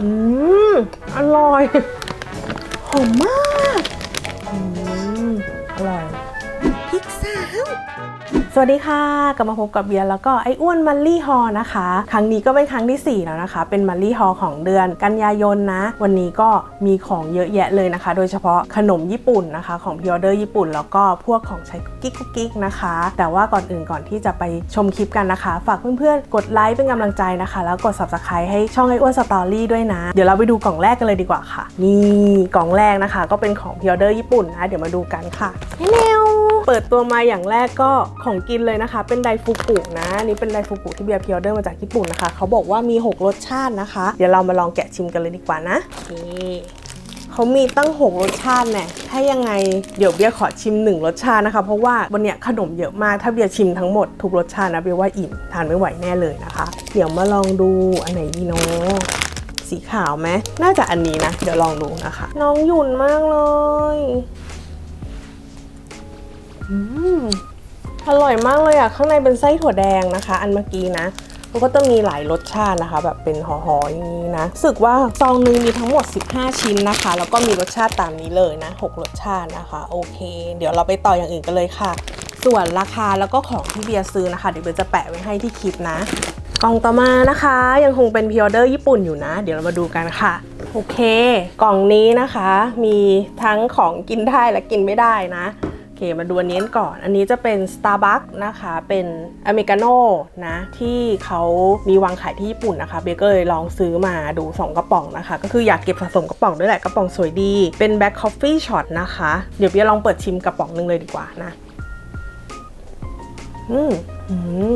อืมอร่อย หอมมาก อืมอร่อย สวัสดีค่ะกลับมาพบกับเบียร์แล้วก็ไอ้อ้วนมัลลี่ฮอลนะคะ ครั้งนี้ก็เป็นครั้งที่ 4 แล้วนะคะ เป็นมัลลี่ฮอลของเดือนกันยายนนะ วันนี้ก็มีของเยอะแยะเลยนะคะ โดยเฉพาะขนมญี่ปุ่นนะคะ ของพิออเดอร์ญี่ปุ่น แล้วก็พวกของใช้กิ๊กกิ๊กนะคะ แต่ว่าก่อนอื่นก่อนที่จะไปชมคลิปกันนะคะ ฝากเพื่อนๆ กดไลค์เป็นกำลังใจนะคะ แล้วกด subscribe ให้ช่องไอ้อ้วนสตอรี่ด้วยนะ เดี๋ยวเราไปดูกล่องแรกกันเลยดีกว่าค่ะ นี่กล่องแรกนะคะ ก็เป็นของพิออเดอร์ญี่ปุ่นนะ เดี๋ยวมาดูกันค่ะแนว เปิดตัวมาอย่างแรกก็ของกินเลยนะคะ เป็นไดฟูกุนะอันนี่เป็นไดฟูกุที่เบียร์พิออเดอร์มาจากญี่ปุ่นนะคะ เขาบอกว่ามี 6 รสชาตินะคะ เดี๋ยวเรามาลองแกะชิมกันเลยดีกว่านะนี่เขามีตั้ง 6 รสชาติแน่ถ้ายังไงเดี๋ยวเบียร์ขอชิม 1 รสชาตินะคะ เพราะว่าวันเนี้ยขนมเยอะมาก ถ้าเบียร์ชิมทั้งหมดทุกรสชาตินะเบียร์ว่าอิ่มทานไม่ไหวแน่เลยนะคะ เดี๋ยวมาลองดูอันไหนดีเนาะสีขาวไหมน่าจะอันนี้นะ เดี๋ยวลองดูนะคะ น้องหยุ่นมากเลย อร่อยมากเลยอะ ข้างในเป็นไส้ถั่วแดงนะคะ อันเมื่อกี้นะ มันก็จะมีหลายรสชาตินะคะ แบบเป็นห่อๆอย่างนี้นะรู้สึกว่าซองนึงมีทั้งหมด 15 ชิ้นนะคะ แล้วก็มีรสชาติตามนี้เลยนะ 6 รสชาตินะคะ โอเค เดี๋ยวเราไปต่ออย่างอื่นกันเลยค่ะ ส่วนราคาแล้วก็ของที่เบียร์ซื้อนะคะ เดี๋ยวเบียร์จะแปะไว้ให้ที่คลิปนะกล่องต่อมานะคะ ยังคงเป็นพิออเดอร์ญี่ปุ่นอยู่นะ เดี๋ยวเรามาดูกันค่ะ โอเค กล่องนี้นะคะ มีทั้งของกินได้และกินไม่ได้นะ เคมาดูอันนี้ก่อน อันนี้จะเป็น Starbucks นะคะ เป็นอเมริกาโน่นะ ที่เขามีวางขายที่ญี่ปุ่นนะคะ เบเกอร์เลยลองซื้อมาดู 2 กระป๋องนะคะ ก็คืออยากเก็บสะสมกระป๋องด้วยแหละ กระป๋องสวยดี เป็น Black Coffee Shot นะคะ เดี๋ยวเบียลองเปิดชิมกระป๋องหนึงเลยดีกว่านะ อื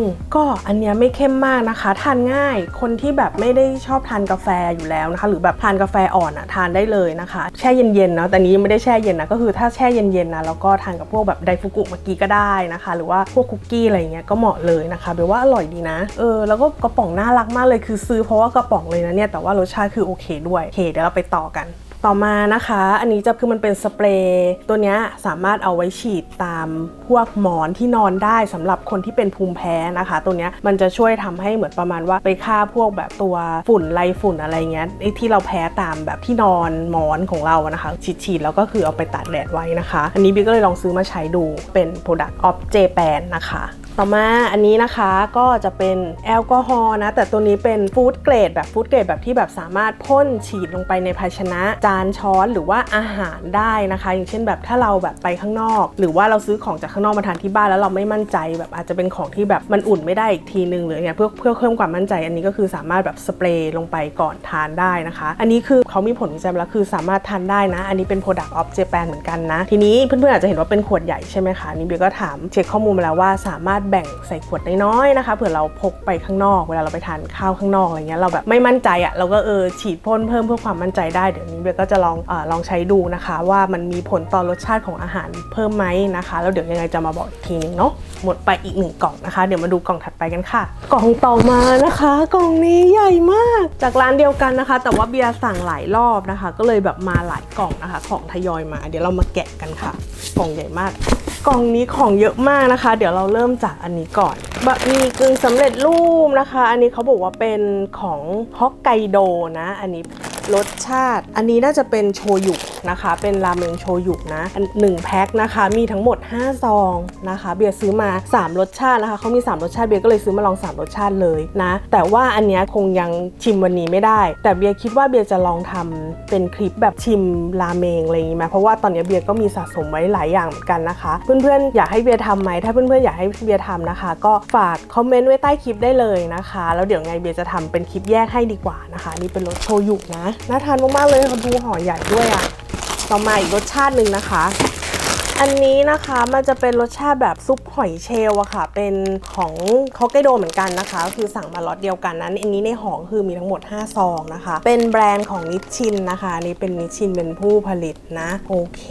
มก็อันเนี้ยไม่เข้มมากนะคะ ทานง่ายคนที่แบบไม่ได้ชอบทานกาแฟอยู่แล้วนะคะ หรือแบบทานกาแฟอ่อนอะทานได้เลยนะคะ แช่เย็นๆเนาะแต่นี้ไม่ได้แช่เย็นนะก็คือถ้าแช่เย็นๆนะแล้วก็ทานกับพวกแบบไดฟุกุเมื่อกี้ก็ได้นะคะ หรือว่าพวกคุกกี้อะไรเงี้ยก็เหมาะเลยนะคะแปลว่าอร่อยดีนะเออแล้วก็กระป๋องน่ารักมากเลยคือซื้อเพราะว่ากระป๋องเลยนะเนี่ยแต่ว่ารสชาติคือโอเคด้วยโอเคเดี๋ยวเราไปต่อกัน ต่อมานะคะ อันนี้จะคือมันเป็นสเปรย์ตัวนี้สามารถเอาไว้ฉีดตามพวกหมอนที่นอนได้สำหรับคนที่เป็นภูมิแพ้นะคะ ตัวนี้มันจะช่วยทำให้เหมือนประมาณว่าไปฆ่าพวกแบบตัวฝุ่นไรฝุ่นอะไรเงี้ยไอ้ที่เราแพ้ตามแบบที่นอนหมอนของเรานะคะ ฉีดๆแล้วก็คือเอาไปตากแดดไว้นะคะ อันนี้บิ๊กก็เลยลองซื้อมาใช้ดูเป็น Product of Japan นะคะ ต่อมาอันนี้นะคะก็จะเป็นแอลกอฮอล์นะ แต่ตัวนี้เป็นฟู้ดเกรดแบบฟู้ดเกรดแบบที่แบบสามารถพ่นฉีดลงไปในภาชนะ จานช้อนหรือว่าอาหารได้นะคะ อย่างเช่นแบบถ้าเราแบบไปข้างนอก หรือว่าเราซื้อของจากข้างนอกมาทานที่บ้านแล้วเราไม่มั่นใจแบบอาจจะเป็นของที่แบบมันอุ่นไม่ได้อีกทีนึงหรือไงเพื่อเพื่อเพิ่มความมั่นใจ อันนี้ก็คือสามารถแบบสเปรย์ลงไปก่อนทานได้นะคะ อันนี้คือเขามีผลวิจัยแล้วคือสามารถทานได้นะ อันนี้เป็น Product of Japan เหมือนกันนะ ทีนี้เพื่อนๆอาจจะเห็นว่าเป็นขวดใหญ่ใช่ไหมคะนี่เบียก็ถามเช็คข้อมูลมาแล้วว่าสามารถแบ่งใส่ขวดน้อยๆนะคะเผื่อเราพกไปข้างนอก เวลาเราไปทานข้าวข้างนอกอะไรเงี้ยเราแบบไม่มั่นใจอะ่ะเราก็เออฉีดพ่นเพิ่มเพื่อความมั่นใจได้เดี๋ยวนี้เบียก็จะลองเออลองใช้ดูนะคะ ว่ามันมีผลต่อรสชาติของอาหารเพิ่มไหมนะคะ แล้วเดี๋ยวยังไงจะมาบอกอีกทีนึงเนาะหมดไปอีกหนึ่งกล่องนะคะ เดี๋ยวมาดูกล่องถัดไปกันค่ะ กล่องต่อมานะคะ กล่องนี้ใหญ่มาก จากร้านเดียวกันนะคะ แต่ว่าเบียร์สั่งหลายรอบนะคะ ก็เลยแบบมาหลายกล่องนะคะ ของทยอยมา เดี๋ยวเรามาแกะกันค่ะ กล่องใหญ่มาก กล่องนี้ของเยอะมากนะคะ เดี๋ยวเราเริ่มจากอันนี้ก่อนบะหมี่กึ่งสำเร็จรูปนะคะ อันนี้เขาบอกว่าเป็นของฮอกไกโดนะ อันนี้ รสชาติ อันนี้น่าจะเป็นโชยุนะคะ เป็นราเมงโชยุนะหนึ่งแพ็คนะคะ มีทั้งหมด 5 ซองนะคะ เบียร์ซื้อมา 3 รสชาตินะคะเขามี 3 รสชาติเบียร์ก็เลยซื้อมาลอง 3 รสชาติเลยนะ แต่ว่าอันนี้คงยังชิมวันนี้ไม่ได้ แต่เบียร์คิดว่าเบียร์จะลองทำเป็นคลิปแบบชิมราเมงอะไรอย่างงี้ไหมเพราะว่าตอนนี้เบียร์ก็มีสะสมไว้หลายอย่างเหมือนกันนะคะ เพื่อนๆอยากให้เบียร์ทำไหมถ้าเพื่อนๆอยากให้เบียร์ทำนะคะ ก็ฝากคอมเมนต์ไว้ใต้คลิปได้เลยนะคะ แล้วเดี๋ยวไงเบียร์จะทำเป็นคลิปแยกให้ดีกว่านะคะ นี่เป็นรสโชยุนะน่าทานมากๆเลยดูห่อใหญ่ด้วยอะต่อมาอีกรสชาติหนึ่งนะคะ อันนี้นะคะมันจะเป็นรสชาติแบบซุปหอยเชลล์อะค่ะ เป็นของฮอกไกโดเหมือนกันนะคะ คือสั่งมาล็อตเดียวกันนั้นอันนี้ในห่อคือมีทั้งหมด 5 ซองนะคะ เป็นแบรนด์ของนิชชินนะคะอันนี้เป็นนิชชินเป็นผู้ผลิตนะ โอเค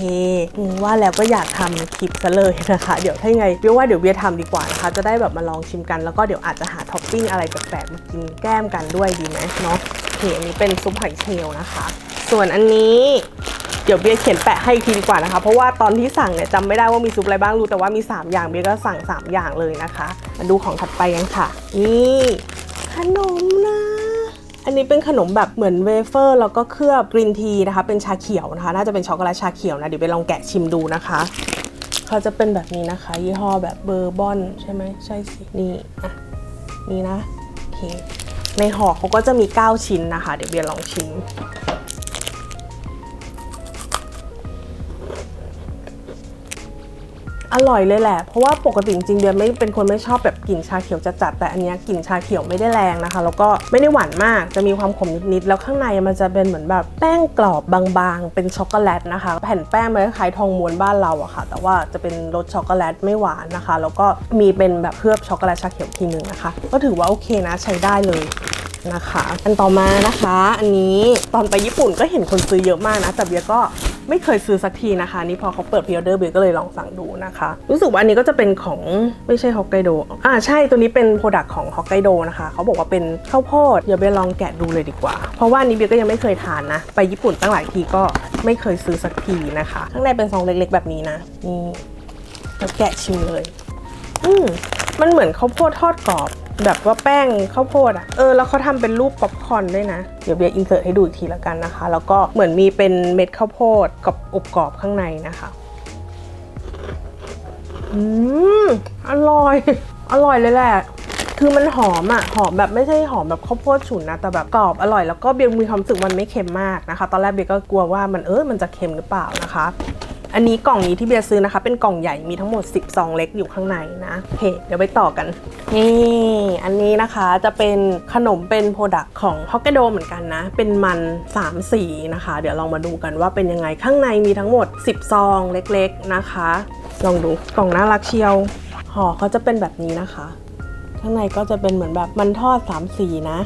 ว่าแล้วก็อยากทำคลิปซะเลยนะคะ เดี๋ยวถ้าไงเบียว่าเดี๋ยวเบียทำดีกว่านะคะ จะได้แบบมาลองชิมกันแล้วก็เดี๋ยวอาจจะหาท็อปปิ้งอะไรแปลกๆมากินแก้มกันด้วยดีไหมเนาะ เคอันนี้เป็นซุปหอยเชลล์นะคะ ส่วนอันนี้เดี๋ยวเบียร์เขียนแปะให้อีกทีดีกว่านะคะ เพราะว่าตอนที่สั่งเนี่ยจำไม่ได้ว่ามีซุปอะไรบ้างรู้แต่ว่ามี 3 อย่างเบียร์ก็สั่ง 3 อย่างเลยนะคะมาดูของถัดไปกันค่ะ นี่ขนมนะ อันนี้เป็นขนมแบบเหมือนเวเฟอร์แล้วก็เคลือบกรีนทีนะคะ เป็นชาเขียวนะคะ น่าจะเป็นช็อกโกแลตชาเขียวนะเดี๋ยวไปลองแกะชิมดูนะคะเขาจะเป็นแบบนี้นะคะ ยี่ห้อแบบเบอร์บอนใช่ไหมใช่สินี่อะนี่นะโอเค ในห่อเขาก็จะมี 9 ชิ้นนะคะ เดี๋ยวเบียร์ลองชิม อร่อยเลยแหละ เพราะว่าปกติจริงๆเบียร์ไม่เป็นคนไม่ชอบแบบกลิ่นชาเขียวจัดๆแต่อันนี้กลิ่นชาเขียวไม่ได้แรงนะคะ แล้วก็ไม่ได้หวานมากจะมีความขมนิดๆแล้วข้างในมันจะเป็นเหมือนแบบแป้งกรอบบางๆ เป็นช็อกโกแลตนะคะ แผ่นแป้งมันคล้ายทองม้วนบ้านเราอะค่ะ แต่ว่าจะเป็นรสช็อกโกแลตไม่หวานนะคะ แล้วก็มีเป็นแบบเคลือบช็อกโกแลตชาเขียวทีหนึ่งนะคะ ก็ถือว่าโอเคนะใช้ได้เลยนะคะ อันต่อมานะคะ อันนี้ตอนไปญี่ปุ่นก็เห็นคนซื้อเยอะมากนะ แต่เบียก็ ไม่เคยซื้อสักทีนะคะนี่พอเขาเปิดพ r ออเดอร์เบียร์ก็เลยลองสั่งดูนะคะ รู้สึกว่าอันนี้ก็จะเป็นของไม่ใช่ฮอกไกโดอ่าใช่ตัวนี้เป็นโปรดักต์ของฮอกไกโดนะคะเขาบอกว่าเป็นข้าวโพดเดี๋ยวเบียร์ลองแกะดูเลยดีกว่า เพราะว่านี้เบียร์ก็ยังไม่เคยทานนะ ไปญี่ปุ่นตั้งหลายทีก็ไม่เคยซื้อสักทีนะคะ ข้างในเป็นซองเล็กๆ แบบนี้นะนี่แล้วแกะชิมเลย อืมมันเหมือนข้าวโพดทอดกรอบ แบบว่าแป้งข้าวโพดอะเออแล้วเขาทำเป็นรูปป๊อปคอร์นด้วยนะ เดี๋ยวเบียร์อินเสิร์ตให้ดูอีกทีละกันนะคะ แล้วก็เหมือนมีเป็นเม็ดข้าวโพดกับอบกรอบข้างในนะคะอืมอร่อย อร่อยเลยแหละคือมันหอมอะหอมแบบไม่ใช่หอมแบบข้าวโพดฉุนนะแต่แบบกรอบอร่อยแล้วก็เบียร์มีความรู้สึกมันไม่เค็มมากนะคะ ตอนแรกเบียร์ก็กลัวว่ามันเออมันจะเค็มหรือเปล่านะคะ อันนี้กล่องนี้ที่เบียร์ซื้อนะคะ เป็นกล่องใหญ่มีทั้งหมด 10ซองเล็กอยู่ข้างในนะโอเคเดี๋ยวไปต่อกัน นี่อันนี้นะคะจะเป็นขนมเป็นโปรดักต์ของฮอกไกโดเหมือนกันนะ เป็นมัน3สีนะคะ เดี๋ยวลองมาดูกันว่าเป็นยังไงข้างในมีทั้งหมด 10ซองเล็กๆนะคะ ลองดูกล่องน่ารักเชียวห่อเขาจะเป็นแบบนี้นะคะ ข้างในก็จะเป็นเหมือนแบบมันทอด3ามสีนะ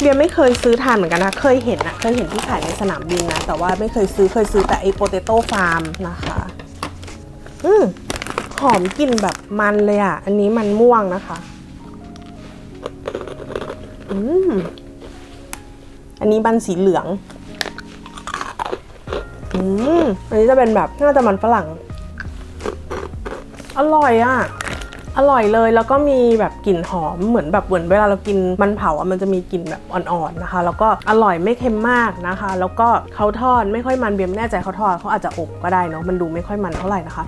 เบียร์ไม่เคยซื้อทานเหมือนกันนะ เคยเห็นนะเคยเห็นที่ขายในสนามบินนะ แต่ว่าไม่เคยซื้อเคยซื้อแต่ไอ้โปเตโต้ฟาร์มนะคะ อืมหอมกลิ่นแบบมันเลยอะ อันนี้มันม่วงนะคะ อืมอันนี้บันสีเหลือง อืมอันนี้จะเป็นแบบน่าจะมันฝรั่ง อร่อยอะ อร่อยเลย แล้วก็มีแบบกลิ่นหอมเหมือนแบบเหมือนเวลาเรากินมันเผาอะมันจะมีกลิ่นแบบอ่อนๆนะคะ แล้วก็อร่อยไม่เค็มมากนะคะ แล้วก็เขาทอดไม่ค่อยมันเบียร์ไม่แน่ใจเขาทอดเขาอาจจะอบก็ได้เนาะมันดูไม่ค่อยมันเท่าไหร่นะคะ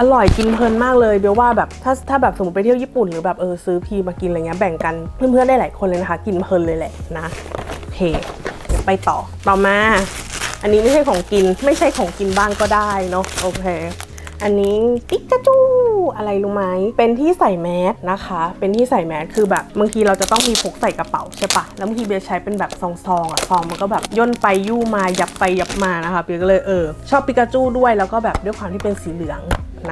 อร่อยกินเพลินมากเลยเบียร์ว่าแบบถ้าถ้าแบบสมมติไปเที่ยวญี่ปุ่นหรือแบบเออซื้อพีมากินอะไรเงี้ยแบ่งกันเพื่อนๆได้หลายคนเลยนะคะ กินเพลินเลยแหละนะโอเคเดี๋ยไปต่อต่อมา อันนี้ไม่ใช่ของกินไม่ใช่ของกินบ้างก็ได้เนาะโอเค อันนี้ปิกาจูอะไรรู้ไหมเป็นที่ใส่แมสนะคะ เป็นที่ใส่แมสคือแบบบางทีเราจะต้องมีพกใส่กระเป๋าใช่ปะแล้วบางทีเบียร์ใช้เป็นแบบซองๆอะซองมันก็แบบย่นไปยู่มายับไปยับมานะคะเบียร์ก็เลยเออชอบปิกาจูด้วยแล้วก็แบบด้วยความที่เป็นสีเหลือง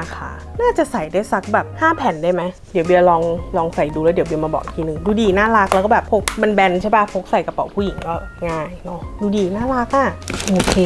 นะคะ น่าจะใส่ได้สักแบบ 5 แผ่นได้ไหม เดี๋ยวเบียร์ลองลองใส่ดูแล้วเดี๋ยวเบียร์มาบอกอีกทีหนึ่งดูดีน่ารักแล้วก็แบบพกมันแบนใช่ปะพกใส่กระเป๋าผู้หญิงก็ง่ายเนาะดูดีน่ารักอะโอเค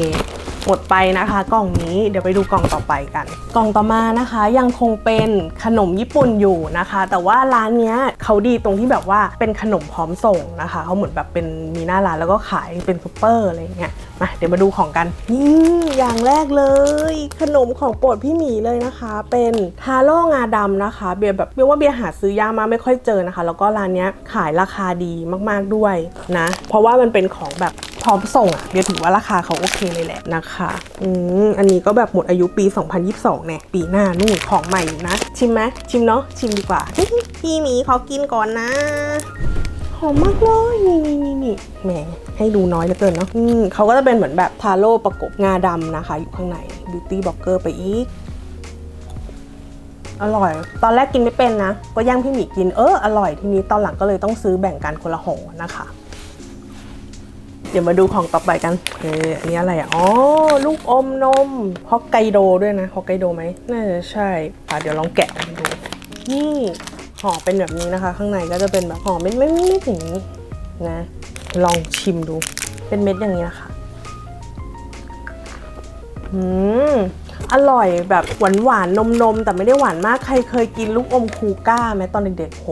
หมดไปนะคะ กล่องนี้เดี๋ยวไปดูกล่องต่อไปกัน กล่องต่อมานะคะ ยังคงเป็นขนมญี่ปุ่นอยู่นะคะ แต่ว่าร้านเนี้ยเขาดีตรงที่แบบว่าเป็นขนมพร้อมส่งนะคะเขาเหมือนแบบเป็นมีหน้าร้านแล้วก็ขายเป็นซุปเปอร์อะไรเงี้ยมาเดี๋ยวมาดูของกันนี่อย่างแรกเลย ขนมของโปรดพี่หมีเลยนะคะ เป็นทาโร่งาดำนะคะ เบียร์แบบเบียร์ว่าเบียร์หาซื้อยากมากไม่ค่อยเจอนะคะ แล้วก็ร้านเนี้ยขายราคาดีมากๆด้วยนะ เพราะว่ามันเป็นของแบบ พร้อมส่งอะเบียร์ถือว่าราคาเขาโอเคเลยแหละนะคะอืมอันนี้ก็แบบหมดอายุปี 2022เนี่ยปีหน้านู่นของใหม่นะ ชิมไหมชิมเนาะชิมดีกว่าพี่หมีขอกินก่อนนะหอมมากเลยนี่นี่นี่นี่แหมให้ดูน้อยเหลือเกินเนาะอืมเขาก็จะเป็นเหมือนแบบทาโร่ประกบงาดำนะคะ อยู่ข้างในบิวตี้บล็อกเกอร์ไปอีกอร่อย ตอนแรกกินไม่เป็นนะ ก็ย่างพี่หมีกิน เออ อร่อย ทีนี้ตอนหลังก็เลยต้องซื้อแบ่งกันคนละห่อนะคะ ดี๋ยวมาดูของต่อไปกันเอออันนี้อะไรอะ อ๋อ ลูกอมนมฮอกไกโดด้วยนะฮอกไกโดไหมน่าจะใช่อะเดี๋ยวลองแกะกันดู นี่ห่อเป็นแบบนี้นะคะ ข้างในก็จะเป็นแบบห่อไม่ไม่ไม่ไม่ถึงนี้นะ ลองชิมดู เป็นเม็ดอย่างนี้นะคะอืม อร่อยแบบหวานหวานนมนมแต่ไม่ได้หวานมากใครเคยกินลูกอมคูก้าไหมตอนเด็กๆโห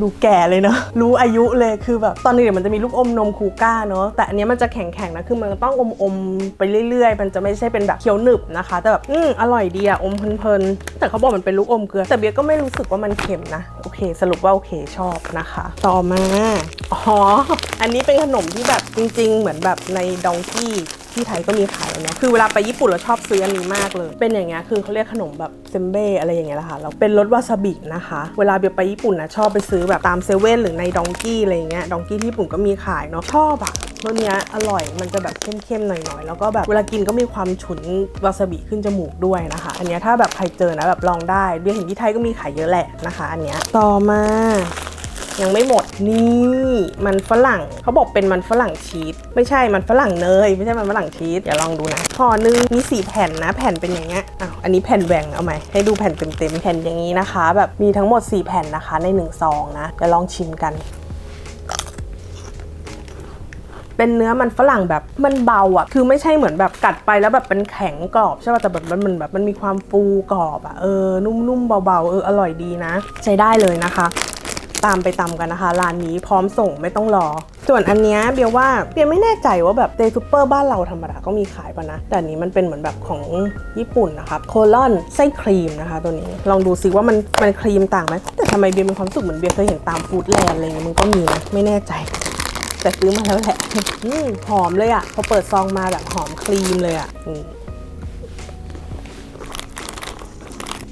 ดูแก่เลยเนอะรู้อายุเลยคือแบบตอนเด็กๆมันจะมีลูกอมนมคูก้าเนอะแต่อันนี้มันจะแข็งๆนะคือมันต้องอมอมๆไปเรื่อยๆ มันจะไม่ใช่เป็นแบบเคี้ยวหนึบนะคะ แต่แบบอืมอร่อยดีอะอมเพลินๆแต่เขาบอกมันเป็นลูกอมเกลือ แต่เบียร์ก็ไม่รู้สึกว่ามันเค็มนะโอเค สรุปว่าโอเคชอบนะคะ ต่อมาอ๋ออันนี้เป็นขนมที่แบบจริง ๆ เหมือนแบบในดองกี้ ที่ไทยก็มีขายแล้วเนาะคือเวลาไปญี่ปุ่นเราชอบซื้ออันนี้มากเลย เป็นอย่างเงี้ยคือเขาเรียกขนมแบบเซมเบ้อะไรอย่างเงี้ยแหละค่ะแล้วเป็นรสวาซาบินะคะ เวลาเบียไปญี่ปุ่นนะชอบไปซื้อแบบตามเซเว่นหรือในดองกี้อะไรอย่างเงี้ยดองกี้ที่ญี่ปุ่นก็มีขายเนาะชอบอะรสเนี้ยอร่อยมันจะแบบเข้มๆหน่อยๆแล้วก็แบบเวลากินก็มีความฉุนวาซาบิขึ้นจมูกด้วยนะคะ อันเนี้ยถ้าแบบใครเจอนะแบบลองได้เบียเห็นที่ไทยก็มีขายเยอะแหละนะคะ อันเนี้ยต่อมา ยังไม่หมดนี่มันฝรั่งเขาบอกเป็นมันฝรั่งชีสไม่ใช่มันฝรั่งเนยไม่ใช่มันฝรั่งชีสอย่าลองดูนะห่อหนึงมีสี่แผ่นนะแผ่นเป็นอย่างเงี้ยอ้าวอันนี้แผ่นแหว่งเอาไหมให้ดูแผ่นเต็มๆแผ่นอย่างนี้นะคะ แบบมีทั้งหมด 4 แผ่นนะคะใน1ซองนะเดี๋ยวลองชิมกันเป็นเนื้อมันฝรั่งแบบมันเบาอะคือไม่ใช่เหมือนแบบกัดไปแล้วแบบเป็นแข็งกรอบใช่ป่ะแต่แบบมันมันแบบมันมีความฟูกรอบอะเออนุ่มๆเบาๆเอออร่อยดีนะ ใช้ได้เลยนะคะ ตามไปตามกันนะคะร้านนี้พร้อมส่งไม่ต้องรอ ส่วนอันเนี้ยเบียว่าเบียไม่แน่ใจว่าแบบเดย์ซูเปอร์บ้านเราธรรมดาก็มีขายปะนะ แต่นี้มันเป็นเหมือนแบบของญี่ปุ่นนะคะโคลอนไส้ครีมนะคะ ตัวนี้ลองดูซิว่ามันมันครีมต่างไหมแต่ทำไมเบียร์มีความรู้สึกเหมือนเบียเคยเห็นตามฟู้ดแลนด์อะไรเงี้ยมันก็มีนะไม่แน่ใจแต่ซื้อมาแล้วแหละหอมเลยอะ่ะ พอเปิดซองมาแบบหอมครีมเลยอะ่ะ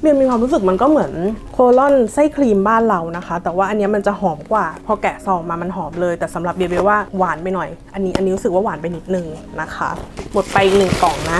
บียร์มีความรู้สึกมันก็เหมือนโคลอนไส้ครีมบ้านเรานะคะ แต่ว่าอันนี้มันจะหอมกว่า พอแกะซองมามันหอมเลย แต่สำหรับเบียร์เบียร์ว่าหวานไปหน่อย อันนี้อันนี้รู้สึกว่าหวานไปนิดนึงนะคะ หมดไปอีกหนึ่งกล่องนะ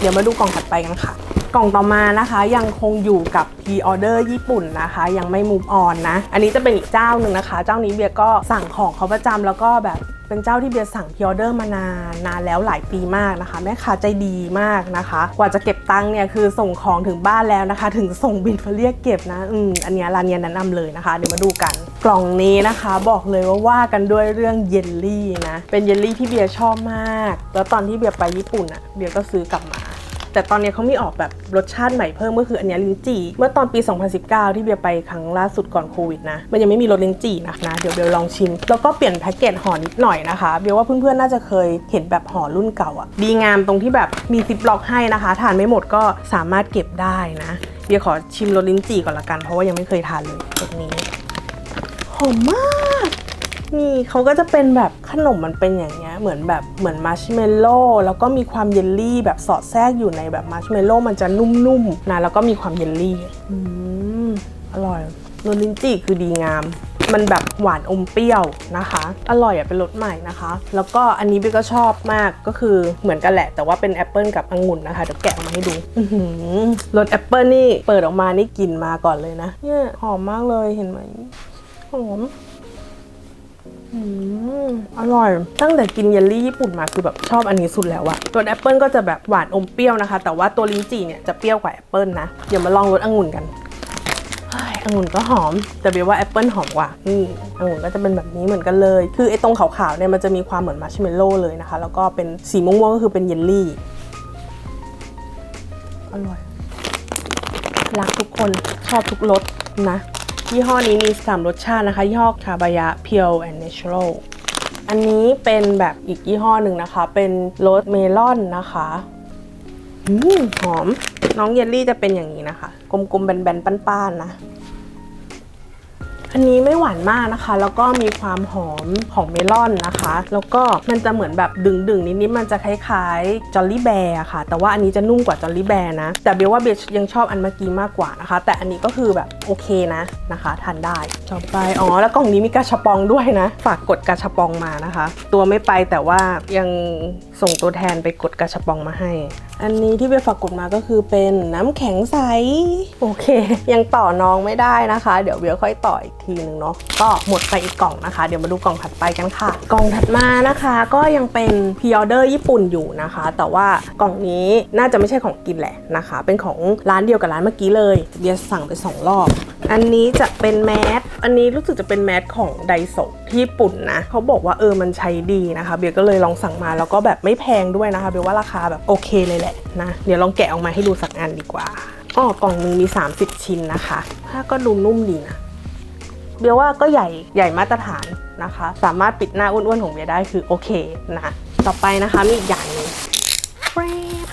เดี๋ยวมาดูกล่องถัดไปกันค่ะ กล่องต่อมานะคะยังคงอยู่กับ P order ญี่ปุ่นนะคะ ยังไม่ move on นะ อันนี้จะเป็นอีกเจ้าหนึ่งนะคะ เจ้านี้เบียร์ก็สั่งของเขาประจำแล้วก็แบบ เป็นเจ้าที่เบียร์สั่งพิออเดอร์มานานนานแล้วหลายปีมากนะคะ แม่ค้าใจดีมากนะคะ กว่าจะเก็บตังค์เนี่ยคือส่งของถึงบ้านแล้วนะคะ ถึงส่งบินมาเรียกเก็บนะอืมอันนี้ร้านเนี้แนะนำเลยนะคะ เดี๋ยวมาดูกัน กล่องนี้นะคะ บอกเลยว่าว่ากันด้วยเรื่องเยลลี่นะเป็นเยลลี่ที่เบียร์ชอบมาก แล้วตอนที่เบียร์ไปญี่ปุ่นอะเบียร์ก็ซื้อกลับมา แต่ตอนนี้เขามีออกแบบรสชาติใหม่เพิ่มก็คืออันนี้ลิ้นจี่ เมื่อตอนปี 2019 ที่เบียร์ไปครั้งล่าสุดก่อนโควิดนะ มันยังไม่มีรสลิ้นจี่นะนะ เดี๋ยวเบียร์ลองชิม แล้วก็เปลี่ยนแพ็กเกจห่อนิดหน่อยนะคะ เบียร์ว่าเพื่อนๆน่าจะเคยเห็นแบบห่อรุ่นเก่าอะดีงามตรงที่แบบมีซิปล็อกให้นะคะ ทานไม่หมดก็สามารถเก็บได้นะ เบียร์ขอชิมรสลิ้นจี่ก่อนละกัน เพราะว่ายังไม่เคยทานเลยแบบนี้ หอมมาก นี่เขาก็จะเป็นแบบขนมมันเป็นอย่างเงี้ยเหมือนแบบเหมือนมัชเมลโล่แล้วก็มีความเยลลี่แบบสอดแทรกอยู่ในแบบมัชเมลโล่มันจะนุ่มๆนะแล้วก็มีความเยลลี่อืมอร่อยรสลิ้นจีคือดีงาม มันแบบหวานอมเปรี้ยวนะคะ อร่อยอะเป็นรสใหม่นะคะ แล้วก็อันนี้เบยก็ชอบมากก็คือเหมือนกันแหละ แต่ว่าเป็นแอปเปิลกับองุ่นนะคะเดี๋ยวแกะออกมาให้ดูอื้อหือรสแอปเปิลนี่เปิดออกมานี่กลิ่นมาก่อนเลยนะเนี่ยหอมมากเลยเห็นไหมหอม อร่อย ตั้งแต่กินเยลลี่ญี่ปุ่นมาคือแบบชอบอันนี้สุดแล้วอะตัวแอปเปิลก็จะแบบหวานอมเปรี้ยวนะคะ แต่ว่าตัวลิ้นจี่เนี่ยจะเปรี้ยวกว่าแอปเปิลนะ เดี๋ยวมาลองรสองุ่นกันองุ่นก็หอม แต่เบียว่าแอปเปิลหอมกว่า นี่องุ่นก็จะเป็นแบบนี้เหมือนกันเลย คือไอ้ตรงขาวๆเนี่ยมันจะมีความเหมือนมัชเมลโล่เลยนะคะ แล้วก็เป็นสีม่วงๆก็คือเป็นเยลลี่ อร่อย รักทุกคนชอบทุกรสนะ ยี่ห้อนี้มี 3 รสชาตินะคะ ยี่ห้อคาบายะ Pure and Natural อันนี้เป็นแบบอีกยี่ห้อหนึ่งนะคะ เป็นรสเมลอนนะคะอืมหอม น้องเยลลี่จะเป็นอย่างนี้นะคะ กลมๆแบนๆป้านๆนะ อันนี้ไม่หวานมากนะคะ แล้วก็มีความหอมของเมลอนนะคะ แล้วก็มันจะเหมือนแบบดึงๆนิดๆมันจะคล้ายๆจอลลี่แบร์ค่ะ แต่ว่าอันนี้จะนุ่มกว่าจอลลี่แบร์นะ แต่เบลว่าเบลยังชอบอันเมื่อกี้มากกว่านะคะ แต่อันนี้ก็คือแบบโอเคนะนะคะทานได้ต่อไปอ๋อแล้วกล่องนี้มีกาชาปองด้วยนะ ฝากกดกาชาปองมานะคะ ตัวไม่ไปแต่ว่ายังส่งตัวแทนไปกดกาชาปองมาให้ อันนี้ที่เบลฝากกดมาก็คือเป็นน้ำแข็งใส โอเค ยังต่อน้องไม่ได้นะคะ เดี๋ยวเบลค่อยต่ออีกทีนึงเนาะก็หมดไปอีกกล่องนะคะ เดี๋ยวมาดูกล่องถัดไปกันค่ะ กล่องถัดมานะคะก็ยังเป็นพ r ออเดอร์ญี่ปุ่นอยู่นะคะ แต่ว่ากล่องนี้น่าจะไม่ใช่ของกินแหละนะคะ เป็นของร้านเดียวกับร้านเมื่อกี้เลยเบียร์สั่งไปสองรอบ อันนี้จะเป็นแมสอันนี้รู้สึกจะเป็นแมสของไดโซที่ญี่ปุ่นนะเขาบอกว่าเออมันใช้ดีนะคะ เบียร์ก็เลยลองสั่งมาแล้วก็แบบไม่แพงด้วยนะคะ เบียร์ว่าราคาแบบโอเคเลยแหละนะ เดี๋ยวลองแกะออกมาให้ดูสักอันดีกว่าอ้อกล่องหนึงมี 30 ชิ้นนะคะผ้าก็ดูนุ่มดีนะเบียว่าก็ใหญ่ใหญ่มาตรฐานนะคะ สามารถปิดหน้าอ้วนๆของเบียได้คือโอเคนะต่อไปนะคะมีอีกอย่างนึงแฟร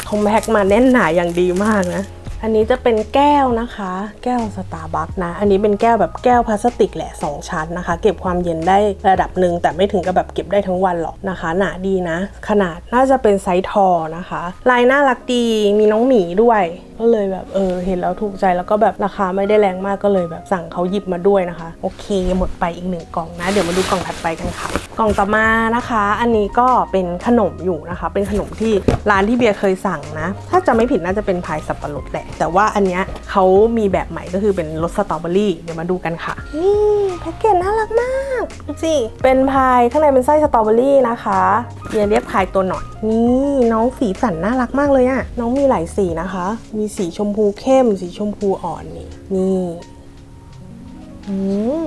เขาแพ็กมาแน่นหนาอย่างดีมากนะ อันนี้จะเป็นแก้วนะคะ แก้วสตาร์บัคนะ อันนี้เป็นแก้วแบบแก้วพลาสติกแหละ2ชั้นนะคะ เก็บความเย็นได้ระดับหนึ่งแต่ไม่ถึงกับแบบเก็บได้ทั้งวันหรอกนะคะ หนาดีนะ ขนาดน่าจะเป็นไซส์ทอนะคะ ลายน่ารักดีมีน้องหมีด้วยก็เลยแบบเออเห็นแล้วถูกใจแล้วก็แบบราคาไม่ได้แรงมากก็เลยแบบสั่งเขาหยิบมาด้วยนะคะ โอเค หมดไปอีกหนึ่งกล่องนะ เดี๋ยวมาดูกล่องถัดไปกันค่ะ กล่องต่อมานะคะ อันนี้ก็เป็นขนมอยู่นะคะ เป็นขนมที่ร้านที่เบียร์เคยสั่งนะ ถ้าจะไม่ผิดน่าจะเป็นพายสับปะรดแหละแต่ว่าอันเนี้ยเขามีแบบใหม่ก็คือเป็นรสสตรอเบอรี่เดี๋ยวมาดูกันค่ะ นี่แพ็กเกจน่ารักมากดูสิเป็นพายข้างในเป็นไส้สตรอเบอรี่นะคะเบียร์เรียกพายตัวหน่อยนี่น้องสีสันน่ารักมากเลยอะน้องมีหลายสีนะคะ มีสีชมพูเข้ม สีชมพูอ่อนนี่นี่อืม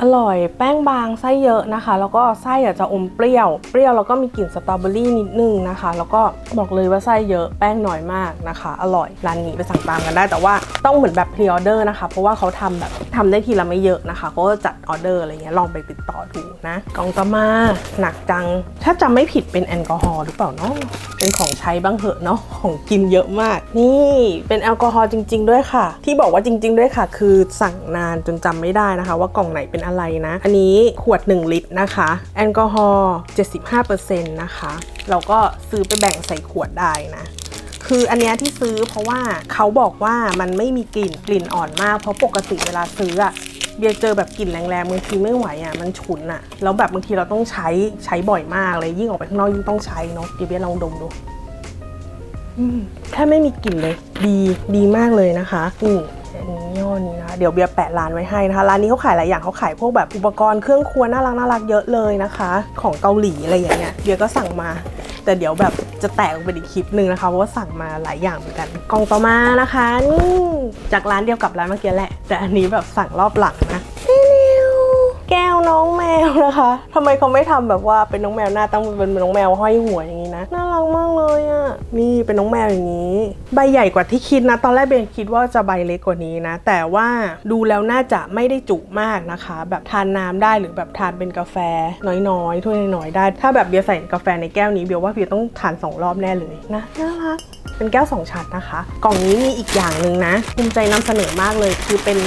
อร่อยแป้งบางไส้เยอะนะคะ แล้วก็ไส้อาจจะอมเปรี้ยว เปรี้ยวแล้วก็มีกลิ่นสตรอเบอรี่นิดนึงนะคะ แล้วก็บอกเลยว่าไส้เยอะแป้งน้อยมากนะคะ อร่อยร้านนี้ไปสั่งตามกันได้ แต่ว่าต้องเหมือนแบบพรีออเดอร์นะคะ เพราะว่าเขาทำแบบทำได้ทีละไม่เยอะนะคะเขาก็จัดออเดอร์อะไรเงี้ยลองไปติดต่อดูนะกล่องต่อมาหนักจัง ถ้าจำไม่ผิดเป็นแอลกอฮอล์หรือเปล่าเนาะเป็นของใช้บ้างเหอะเนาะของกินเยอะมาก นี่เป็นแอลกอฮอล์จริง ๆ ด้วยค่ะ ที่บอกว่าจริง ๆ ด้วยค่ะ คือสั่งนานจนจำไม่ได้นะคะ ว่ากล่องไหนเป็นอะไรนะ อันนี้ขวด 1 ลิตรนะคะ แอลกอฮอล์75%นะคะ เราก็ซื้อไปแบ่งใส่ขวดได้นะคืออันเนี้ยที่ซื้อเพราะว่าเขาบอกว่ามันไม่มีกลิ่นกลิ่นอ่อนมาก เพราะปกติเวลาซื้ออะเบียร์เจอแบบกลิ่นแรงๆบางทีไม่ไหวอะมันฉุนอะแล้วแบบบางทีเราต้องใช้ใช้บ่อยมากเลยยิ่งออกไปข้างนอกยิ่งต้องใช้เนาะเดี๋ยวเบียร์ลองดมดูแทบไม่มีกลิ่นเลย ดีดีมากเลยนะคะนี่อัน เดี๋ยวเบียร์แปะร้านไว้ให้นะคะร้านนี้เขาขายหลายอย่างเขาขายพวกแบบอุปกรณ์เครื่องครัวน่ารักน่ารักเยอะเลยนะคะ ของเกาหลีอะไรอย่างเงี้ยเบียร์ก็สั่งมา แต่เดี๋ยวแบบจะแตกเป็นอีกคลิปหนึ่งนะคะเพราะว่าสั่งมาหลายอย่างเหมือนกันกล่องต่อมานะคะนี่จากร้านเดียวกับร้านเมื่อกี้แหละ แต่อันนี้แบบสั่งรอบหลังนะ แก้วน้องแมวนะคะทำไมเขาไม่ทำแบบว่าเป็นน้องแมวหน้าตั้งเป็นน้องแมวห้อยหัวอย่างนี้นะน่ารักมากเลยอะ่ะนี่เป็นน้องแมวอย่างนี้ ใบใหญ่กว่าที่คิดนะ ตอนแรกเบนคิดว่าจะใบเล็กกว่านี้นะ แต่ว่าดูแล้วน่าจะไม่ได้จุมากนะคะ แบบทานน้ำได้หรือแบบทานเป็นกาแฟ น้อยๆถ้วยน้อยๆได้ ถ้าแบบเบียร์ใส่กาแฟในแก้วนี้เบียร์ว่าเบียร์ต้องทานสองรอบแน่เลยนะน่ารักเป็นแก้วสองชั้นนะคะ กล่องนี้มีอีกอย่างหนึ่งนะภูมิใจนำเสนอมากเลยคือเป็น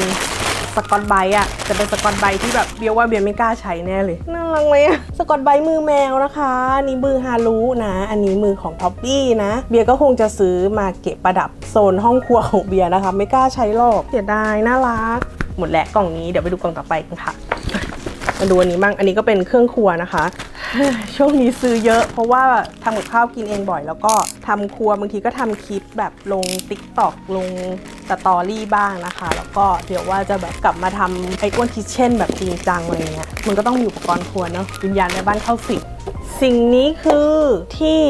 สกอตไบต์อะจะเป็นสกอตไบท์ที่แบบเบียว่าเบียไม่กล้าใช้แน่เลยน่ารักไหมอะสกอตไบมือแมวนะคะอันนี่มือฮารุนะ อันนี้มือของท็อปปี้นะ เบียก็คงจะซื้อมาเก็บประดับโซนห้องครัวของเบียนะคะ ไม่กล้าใช้หรอกเสียดายน่ารัก หมดแล้วกล่องนี้เดี๋ยวไปดูกล่องต่อไปกันค่ะ มาดูอันนี้บ้าง อันนี้ก็เป็นเครื่องครัวนะคะ ช่วงนี้ซื้อเยอะ เพราะว่าทำกับข้าวกินเองบ่อย แล้วก็ทำครัวบางทีก็ทำคลิปแบบลง t ิ k t o k ลงสตอรี่บ้างนะคะ แล้วก็เดี๋ยวว่าจะแบบกลับมาทำไอ้อ้วนคิเช่นแบบจริงจังอะไรเงี้ย มันก็ต้องมีอุปกรณ์ครัวเนาะวิญญาณในบ้านเข้าสิง สิ่งนี้คือที่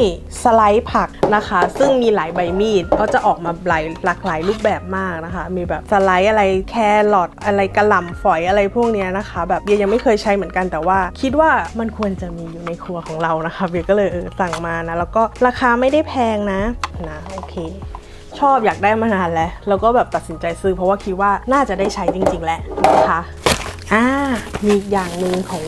สไลด์ผักนะคะ ซึ่งมีหลายใบมีดก็จะออกมาหลายหลากหลายรูปแบบมากนะคะ มีแบบสไลด์อะไรแครอทอะไรกระหล่ำฝอยอะไรพวกเนี้ยนะคะ แบบเบียยังไม่เคยใช้เหมือนกันแต่ว่า คิดว่ามันควรจะมีอยู่ในครัวของเรานะคะเบียก็เลยเออสั่งมานะ แล้วก็ราคาไม่ได้แพงนะนะโอเคชอบอยากได้มานานแล้ว แล้วก็แบบตัดสินใจซื้อเพราะว่าคิดว่าน่าจะได้ใช้จริง ๆ แหละนะคะอ่ามีอีกอย่างหนึ่งของ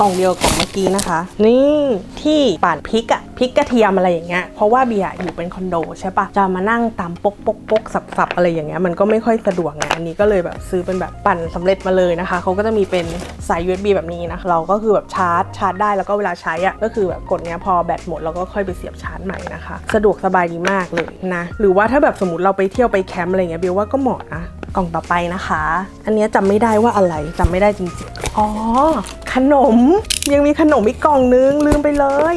กล่องเดียวของเมื่อกี้นะคะ นี่ที่ปั่นพริกอะพริกกระเทียมอะไรอย่างเงี้ยเพราะว่าเบียร์อยู่เป็นคอนโดใช่ปะจะมานั่งตำปกปกปกสับสับอะไรอย่างเงี้ยมันก็ไม่ค่อยสะดวกไงอันนี้ก็เลยแบบซื้อเป็นแบบปั่นสำเร็จมาเลยนะคะเขาก็จะมีเป็นสาย USB แบบนี้นะเราก็คือแบบชาร์จชาร์จได้แล้วก็เวลาใช้อะก็คือแบบกดเนี้ยพอแบตหมดเราก็ค่อยไปเสียบชาร์จใหม่นะคะ สะดวกสบายดีมากเลยนะหรือว่าถ้าแบบสมมติเราไปเที่ยวไปแคมป์อะไรเงี้ยเบียร์ว่าก็เหมาะนะ กล่องต่อไปนะคะ อันนี้จำไม่ได้ว่าอะไรจำไม่ได้จริงๆ อ๋อ ขนมยังมีขนมอีกกล่องนึงลืมไปเลย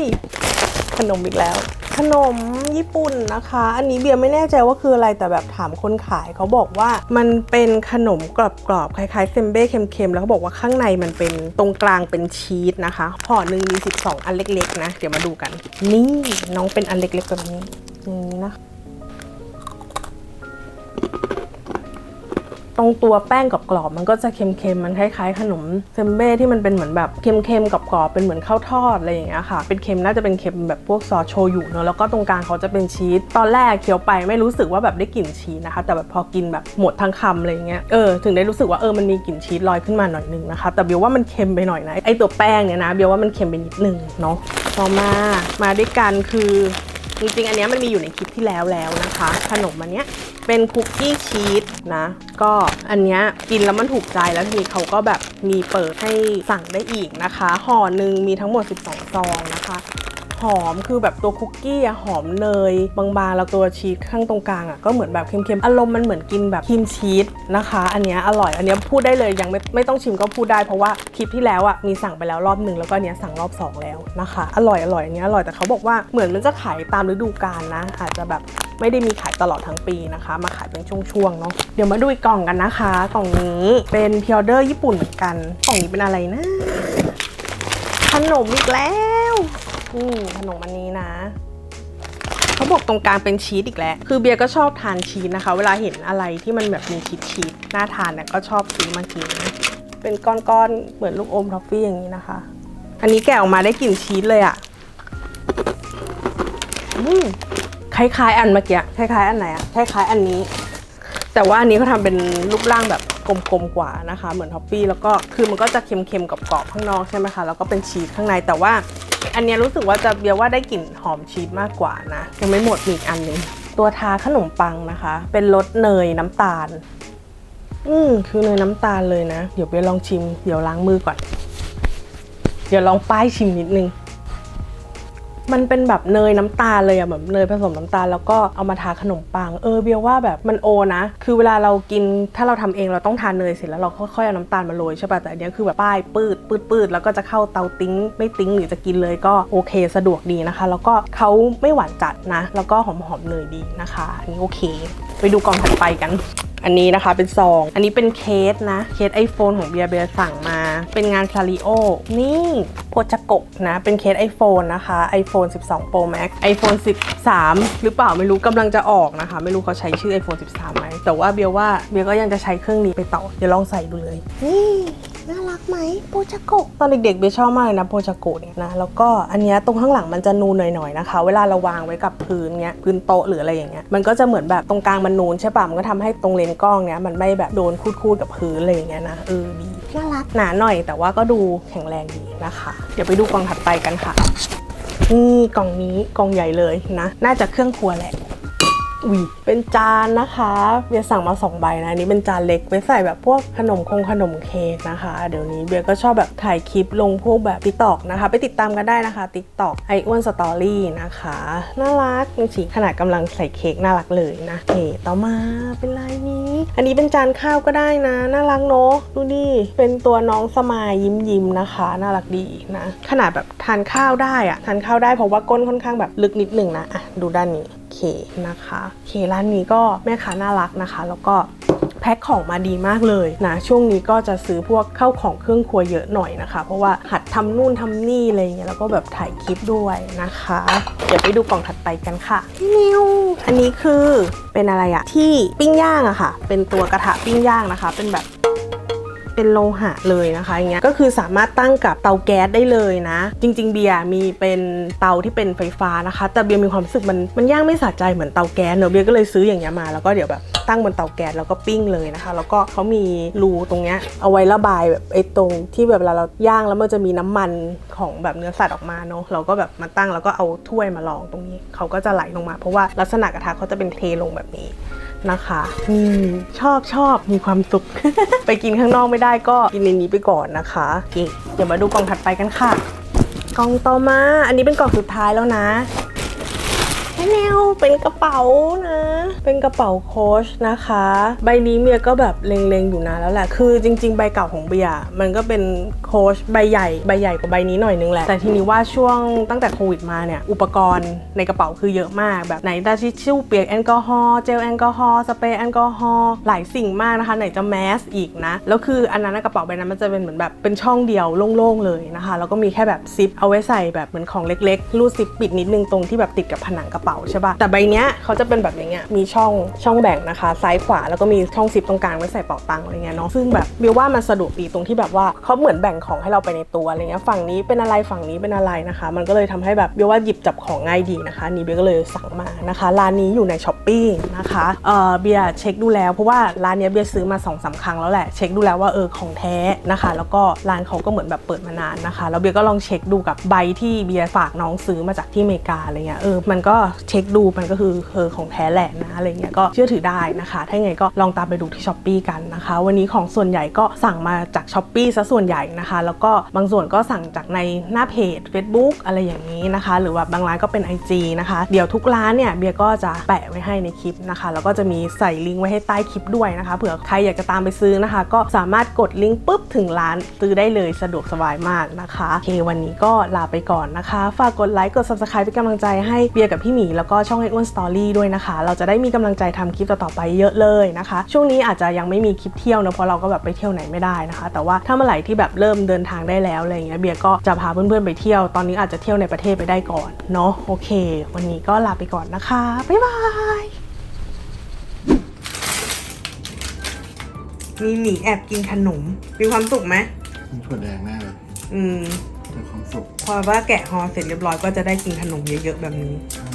ขนมอีกแล้ว ขนมญี่ปุ่นนะคะ อันนี้เบียร์ไม่แน่ใจว่าคืออะไรแต่แบบถามคนขายเขาบอกว่ามันเป็นขนมกรอบๆคล้ายๆเซมเบ้เค็มๆแล้วเขาบอกว่าข้างในมันเป็นตรงกลางเป็นชีสนะคะห่อหนึ่งมี 12 อันเล็กๆ นะ เดี๋ยวมาดูกัน นี่น้องเป็นอันเล็กๆแบบนี้อย่างนี้นะ ตรงตัวแป้งกับกรอบๆมันก็จะเค็มๆ มันคล้ายๆ ขนมเซมเบ้ที่มันเป็นเหมือนแบบเค็มๆกับกรอบๆเป็นเหมือนข้าวทอดอะไรอย่างเงี้ยค่ะ เป็นเค็มน่าจะเป็นเค็มแบบพวกซอสโชยุเนอะแล้วก็ตรงกลางเขาจะเป็นชีส ตอนแรกเคี้ยวไปไม่รู้สึกว่าแบบได้กลิ่นชีสนะคะ แต่แบบพอกินแบบหมดทั้งคำอะไรเงี้ย เออ ถึงได้รู้สึกว่าเออ มันมีกลิ่นชีสลอยขึ้นมาหน่อยนึงนะคะ แต่เบียวว่ามันเค็มไปหน่อยนะ ไอตัวแป้งเนี่ยนะ เบียวว่ามันเค็มไปนิดนึงเนาะ ต่อมา มาด้วยกันคือ จริงๆ อันนี้มันมีอยู่ในคลิปที่แล้วแล้วนะคะ ขนมอันเนี้ยเป็นคุกกี้ชีสนะ ก็อันเนี้ยกินแล้วมันถูกใจแล้วทีนี้เขาก็แบบมีเปิดให้สั่งได้อีกนะคะห่อหนึ่งมีทั้งหมด 12 ซองนะคะ หอมคือแบบตัวคุกกี้อะหอมเนยบางๆแล้วตัวชีสข้างตรงกลางอะก็เหมือนแบบเค็มๆอารมณ์มันเหมือนกินแบบครีมชีสนะคะ อันนี้อร่อยอันนี้พูดได้เลยยังไม่ไม่ต้องชิมก็พูดได้เพราะว่าคลิปที่แล้วอะมีสั่งไปแล้วรอบหนึ่งแล้วก็อันเนี้ยสั่งรอบสองแล้วนะคะ อร่อยอร่อยอันเนี้ยอร่อยแต่เขาบอกว่าเหมือนมันจะขายตามฤดูกาลนะ อาจจะแบบไม่ได้มีขายตลอดทั้งปีนะคะ มาขายเป็นช่วงๆเนาะเดี๋ยวมาดูอีกกล่องกันนะคะ กล่องนี้เป็นพิออเดอร์ญี่ปุ่นเหมือนกันกล่องนี้เป็นอะไรนะขนมอีกแล้ว นี่ขนมอันนี้นะเขาบอกตรงกลางเป็นชีสอีกแล้ว คือเบียร์ก็ชอบทานชีสนะคะ เวลาเห็นอะไรที่มันแบบมีชีสชีสน่าทานเนี่ยก็ชอบซื้อมากิน เป็นก้อนๆ เหมือนลูกอมทอฟฟี่อย่างนี้นะคะ อันนี้แกะออกมาได้กลิ่นชีสเลยอะ่ะอืมคล้ายๆ อันเมื่อกี้ คล้ายๆ อันไหนอะคล้ายๆ อันนี้ แต่ว่าอันนี้เขาทำเป็นรูปร่างแบบ กลมๆกว่านะคะ เหมือนท็อฟฟี่แล้วก็คือมันก็จะเค็มๆกับกรอบข้างนอกใช่ไหมคะแล้วก็เป็นชีสข้างในแต่ว่า อันนี้รู้สึกว่าจะเบียว่าได้กลิ่นหอมชีสมากกว่านะยังไม่หมดมีอีกอันนึงตัวทาขนมปังนะคะ เป็นรสเนยน้ำตาล อืมคือเนยน้ำตาลเลยนะ เดี๋ยวเบียลองชิม เดี๋ยวล้างมือก่อน เดี๋ยวลองป้ายชิมนิดนึง มันเป็นแบบเนยน้ำตาลเลยอะแบบเนยผสมน้ำตาลแล้วก็เอามาทาขนมปังเออเบียว่าแบบมันโอนะ คือเวลาเรากินถ้าเราทำเองเราต้องทานเนยเสร็จแล้วเราค่อยๆเอาน้ำตาลมาโรยใช่ป่ะแต่อันนี้คือแบบป้ายปืดปืดปืดแล้วก็จะเข้าเตาติ้ง ไม่ติ้งหรือจะกินเลยก็โอเคสะดวกดีนะคะ แล้วก็เขาไม่หวานจัดนะ แล้วก็หอมๆเนยดีนะคะอันนี้โอเค ไปดูกล่องถัดไปกันอันนี้นะคะเป็นซอง อันนี้เป็นเคสนะ เคส iPhone ของเบียร์เบียร์สั่งมา เป็นงานซาริโอ นี่โพจโกนะ เป็นเคส iPhone นะคะ iPhone 12 Pro Max iPhone 13 หรือเปล่าไม่รู้กำลังจะออกนะคะ ไม่รู้เขาใช้ชื่อ iPhone 13ไหมแต่ว่าเบียร์ว่าเบียร์ก็ยังจะใช้เครื่องนี้ไปต่อ เดี๋ยวลองใส่ดูเลยนี่ น่ารักไหมโปจโกะตอนเด็กๆเบียร์ชอบมากเลยนะโปจโกะเนี่ยนะแล้วก็อันเนี้ยตรงข้างหลังมันจะนูนหน่อยๆนะคะ เวลาเราวางไว้กับพื้นเงี้ยพื้นโต๊ะหรืออะไรอย่างเงี้ยมันก็จะเหมือนแบบตรงกลางมันนูนใช่ปะมันก็ทำให้ตรงเลนส์กล้องเนี้ยมันไม่แบบโดนคูดๆกับพื้นอะไรอย่างเงี้ยนะเออดีน่ารักหนาหน่อย แต่ว่าก็ดูแข็งแรงดีนะคะ เดี๋ยวไปดูกล่องถัดไปกันค่ะนี่กล่องนี้กล่องใหญ่เลยนะ น่าจะเครื่องครัวแหละ อุยเป็นจานนะคะเบียร์สั่งมาสองใบนะอันนี้เป็นจานเล็กไว้ใส่แบบพวกขนมคงขนมเค้กนะคะ เดี๋ยวนี้เบียร์ก็ชอบแบบถ่ายคลิปลงพวกแบบติ๊กตอกนะคะ ไปติดตามกันได้นะคะติ๊กตอกไออ้วนสตอรี่นะคะน่ารักจริงๆขนาดกำลังใส่เค้กน่ารักเลยนะเอต่อมาเป็นลายนี้ อันนี้เป็นจานข้าวก็ได้นะ น่ารักเนอะดูดิเป็นตัวน้องสมายยิ้มยิ้มๆนะคะ น่ารักดีนะ ขนาดแบบทานข้าวได้อะทานข้าวได้เพราะว่าก้นค่อนข้างแบบลึกนิดหนึ่งนะอะดูด้านนี้ เคนะคะเคร้านนี้ก็แม่ค้าน่ารักนะคะ แล้วก็แพ็คของมาดีมากเลยนะช่วงนี้ก็จะซื้อพวกเข้าของเครื่องครัวเยอะหน่อยนะคะ เพราะว่าหัดทำนู่นทำนี่อะไรเงี้ยแล้วก็แบบถ่ายคลิปด้วยนะคะ เดี๋ยวไปดูกล่องถัดไปกันค่ะนิวอันนี้คือเป็นอะไรอะที่ปิ้งย่างอะค่ะ เป็นตัวกระทะปิ้งย่างนะคะ เป็นแบบ เป็นโลหะเลยนะคะอย่างเงี้ยก็คือสามารถตั้งกับเตาแก๊สได้เลยนะ จริง ๆ เบียร์มีเป็นเตาที่เป็นไฟฟ้านะคะ แต่เบียร์มีความรู้สึกมันมันย่างไม่สะใจเหมือนเตาแก๊สเนอะเบียร์ก็เลยซื้ออย่างเงี้ยมาแล้วก็เดี๋ยวแบบตั้งบนเตาแก๊สแล้วก็ปิ้งเลยนะคะ แล้วก็เขามีรูตรงเนี้ยเอาไว้ระบายแบบไอ้ตรงที่แบบเวลาเราย่างแล้วมันจะมีน้ำมันของแบบเนื้อสัตว์ออกมาเนาะเราก็แบบมาตั้งแล้วก็เอาถ้วยมารองตรงนี้เขาก็จะไหลลงมา เพราะว่าลักษณะกระทะเขาจะเป็นเทลงแบบนี้ นะคะอืมชอบชอบมีความสุข ไปกินข้างนอกไม่ได้ก็กินในนี้ไปก่อนนะคะเอเคเดี๋ยวมาดูกล่องถัดไปกันค่ะ กล่องต่อมา อันนี้เป็นกล่องสุดท้ายแล้วนะแนวเป็นกระเป๋านะเป็นกระเป๋าโค้ชนะคะ ใบนี้เมียก็แบบเล็งๆอยู่นานแล้วแหละ คือจริง ๆ ใบเก่าของเบียมันก็เป็นโค้ชใบใหญ่ใบใหญ่กว่าใบนี้หน่อยนึงแหละ แต่ทีนี้ว่าช่วงตั้งแต่โควิดมาเนี่ย อุปกรณ์ในกระเป๋าคือเยอะมาก แบบไหนตาชิชชู่เปียกแอลกอฮอล์เจลแอลกอฮอล์สเปรย์แอลกอฮอล์หลายสิ่งมากนะคะ ไหนจะแมสอีกนะ แล้วคืออันนั้นนกระเป๋าใบนั้นมันจะเป็นเหมือนแบบเป็นช่องเดียวโล่งๆเลยนะคะ แล้วก็มีแค่แบบซิปเอาไว้ใส่แบบเหมือนของเล็กๆรูดซิปปิดนิดนึงตรงที่แบบติดกับผนังกระเป๋าใช่ป่ะแต่ใบเนี้ยเขาจะเป็นแบบอย่างเงี้ยมีช่องช่องแบ่งนะคะ ซ้ายขวาแล้วก็มีช่องซิปตรงกลางไว้ใส่เป๋าตังค์อะไรเงี้ยเนาะซึ่งแบบเบียว่ามันสะดวกดีตรงที่แบบว่าเขาเหมือนแบ่งของให้เราไปในตัวอะไรเงี้ยฝั่งนี้เป็นอะไรฝั่งนี้เป็นอะไรนะคะ มันก็เลยทำให้แบบเบียว่าหยิบจับของง่ายดีนะคะนี่เบียก็เลยสั่งมานะคะร้านนี้อยู่ในช้อปปี้นะคะเออเบียเช็คดูแล้วเพราะว่าร้านนี้เบียซื้อมา2อสาครั้งแล้วแหละเช็คดูแล้วว่าเออของแท้นะคะ แล้วก็ร้านเขาก็เหมือนแบบเปิดมานานนะคะแล้วเบียก็ลองเช็คดูกับใบที่เบียฝากน้องซื้อมาจากที่อเมริกาอะไรเงี้ยเออมันก็เช็คดูมันก็คือเออของแท้แหละนะอะไรเงี้ยก็เชื่อถือได้นะคะ ถ้าไงก็ลองตามไปดูที่ช้อปปีกันนะคะ วันนี้ของส่วนใหญ่ก็สั่งมาจากช้อปปีซะส่วนใหญ่นะคะ แล้วก็บางส่วนก็สั่งจากในหน้าเพจ Facebook อะไรอย่างนี้นะคะ หรือว่าบางร้านก็เป็น IG นะคะ เดี๋ยวทุกร้านเนี่ยเบียก็จะแปะไว้ให้ในคลิปนะคะ แล้วก็จะมีใส่ลิงก์ไว้ให้ใต้คลิปด้วยนะคะ เผื่อใครอยากจะตามไปซื้อนะคะ ก็สามารถกดลิงก์ปุ๊บถึงร้านซื้อได้เลยสะดวกสบายมากนะคะโอเควันนี้ก็ลาไปก่อนนะคะ ฝากกดไลค์กด subscribe เป็นกำลังใจให้เบียร์กับพี่หมีแล้วก็ช่อง X 1 Story ด้วยนะคะ เราจะได้มีกำลังใจทำคลิปต่อๆไปเยอะเลยนะคะ ช่วงนี้อาจจะยังไม่มีคลิปเที่ยวนะเพราะเราก็แบบไปเที่ยวไหนไม่ได้นะคะ แต่ว่าถ้าเมื่อไหร่ที่แบบเริ่มเดินทางได้แล้วอะไรอย่างเงี้ยเบียร์ก็จะพาเพื่อนๆไปเที่ยวตอนนี้อาจจะเที่ยวในประเทศไปได้ก่อนเนาะโอเค วันนี้ก็ลาไปก่อนนะคะบ๊ายบายมีหมีแอบกินขนม มีความสุขไหมมีถั่วแดงแน่เลย อืมเจอความสุขพอว่าแกะฮอเสร็จเรียบร้อยก็จะได้กินขนมเยอะๆแบบนี้ใช่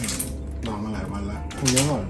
รอมาหลายวันแล้วคงเยอะกว่า